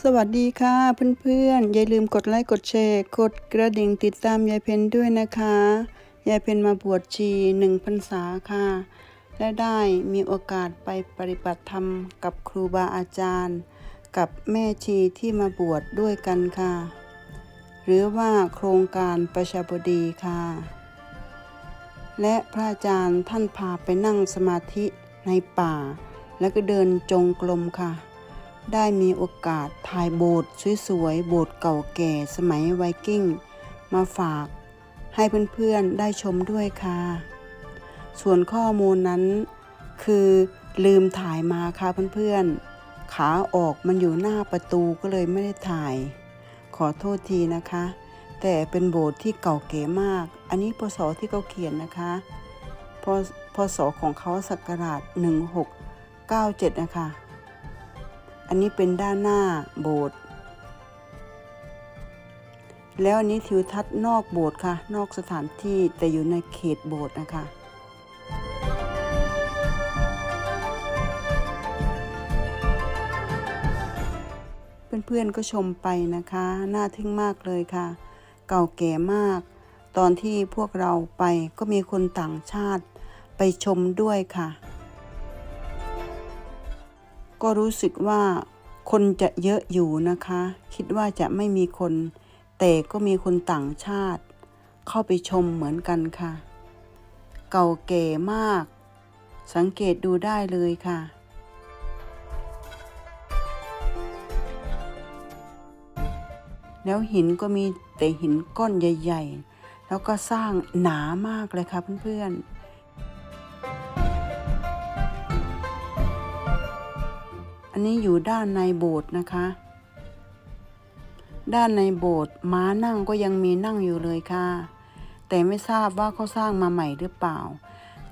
สวัสดีค่ะเพื่อนๆ อย่าลืมกดไลค์กดแชร์ กดกระดิ่งติดตามยายเพนด้วยนะคะ ยายเพนมาบวชชีหนึ่งพรรษาค่ะ และได้มีโอกาสไปปฏิบัติธรรมกับครูบาอาจารย์ กับแม่ชีที่มาบวชดด้วยกันค่ะ หรือว่าโครงการประชาบดีค่ะ และพระอาจารย์ท่านพาไปนั่งสมาธิในป่า แล้วก็เดินจงกรมค่ะ ได้มีโอกาสถ่ายโบสถ์สวยๆ โบสถ์เก่าแก่สมัยไวกิ้ง มาฝากให้เพื่อนๆได้ชมด้วยค่ะ ส่วนข้อมูลนั้น คือลืมถ่ายมาค่ะเพื่อนๆ ขาออกมันอยู่หน้าประตูก็เลยไม่ได้ถ่าย ขอโทษทีนะคะ แต่เป็นโบสถ์ที่เก่าเก๋มาก อันนี้พศที่เขาเขียนนะคะพพศของเขาศักราช1697 นะคะ อันนี้เป็นด้านหน้าโบสถ์แล้วอันนี้ทิวทัศน์นอกโบสถ์ค่ะ นอกสถานที่แต่อยู่ในเขตโบสถ์นะคะเพื่อนๆก็ชมไปนะคะ น่าทึ่งมากเลยค่ะ เก่าแก่มาก ตอนที่พวกเราไปก็มีคนต่างชาติไปชมด้วยค่ะ ก็รู้สึกว่าคนจะเยอะอยู่นะคะ คิดว่าจะไม่มีคน แต่ก็มีคนต่างชาติ เข้าไปชมเหมือนกันค่ะ เก่าแก่มาก สังเกตดูได้เลยค่ะแล้วหินก็มีแต่หินก้อนใหญ่ ๆ แล้วก็สร้างหนามากเลยค่ะเพื่อนๆ อันนี้อยู่ด้านในโบสถ์นะคะ ด้านในโบสถ์ม้านั่งก็ยังมีนั่งอยู่เลยค่ะ แต่ไม่ทราบว่าเขาสร้างมาใหม่หรือเปล่า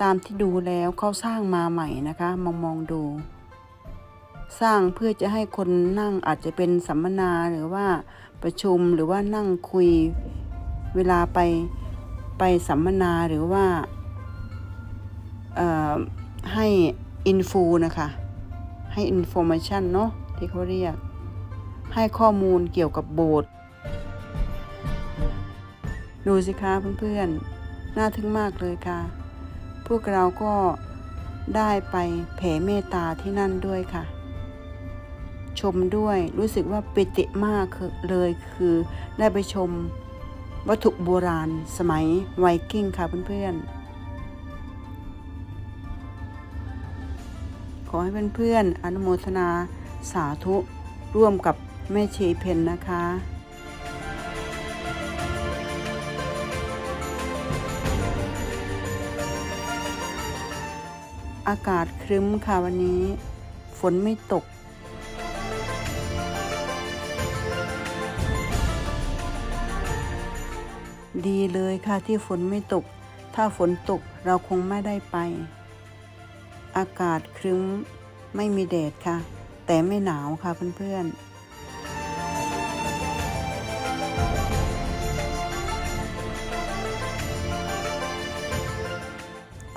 ตามที่ดูแล้วเขาสร้างมาใหม่นะคะ มองมองดู สร้างเพื่อจะให้คนนั่งอาจจะเป็นสัมมนาหรือว่าประชุมหรือว่านั่งคุยเวลาไปไปสัมมนาหรือว่าให้อินฟูนะคะ ให้อินโฟมชันเนาะที่เขาเรียก ให้ข้อมูลเกี่ยวกับโบสถ์ดูสิคะเพื่อนๆ น่าทึ่งมากเลยค่ะ พวกเราก็ได้ไปแผ่เมตตาที่นั่นด้วยค่ะ ชมด้วยรู้สึกว่าปิติมากเลยคือได้ไปชมวัตถุโบราณสมัยไวกิ้งค่ะเพื่อนๆ ขอให้เพื่อนๆอนุโมทนาสาธุร่วมกับแม่ชีเพนนะคะอากาศครึ้มค่ะวันนี้ ฝนไม่ตก ดีเลยค่ะที่ฝนไม่ตก ถ้าฝนตกเราคงไม่ได้ไป อากาศครึ้มไม่มีแดดค่ะ แต่ไม่หนาวค่ะเพื่อนๆ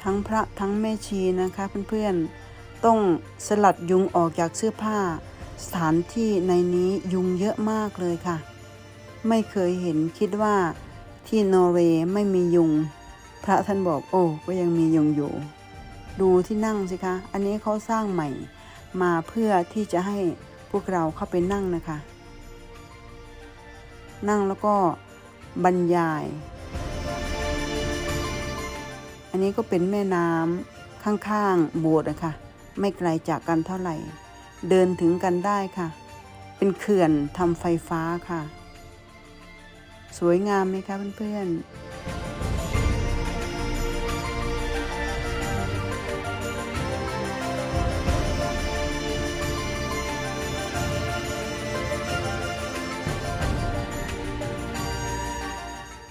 ทั้งพระทั้งแม่ชีนะคะเพื่อนๆ ต้องสลัดยุงออกจากเสื้อผ้า สถานที่ในนี้ยุงเยอะมากเลยค่ะ ไม่เคยเห็นคิดว่าที่นอร์เวย์ไม่มียุง พระท่านบอกโอ้ก็ยังมียุงอยู่ ดูที่นั่งสิคะ อันนี้เขาสร้างใหม่มาเพื่อที่จะให้พวกเราเข้าไปนั่งนะคะ นั่งแล้วก็บรรยาย อันนี้ก็เป็นแม่น้ำข้างๆโบสถ์นะคะ ไม่ไกลจากกันเท่าไหร่ เดินถึงกันได้ค่ะ เป็นเขื่อนทำไฟฟ้าค่ะ สวยงามไหมคะเพื่อนๆ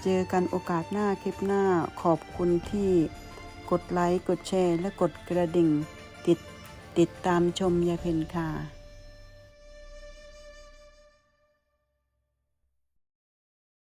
เจอกันโอกาสหน้าคลิปหน้าขอบคุณที่กดไลค์ กดแชร์ และกดกระดิ่ง ติดติดตามชมยาเพนค่ะ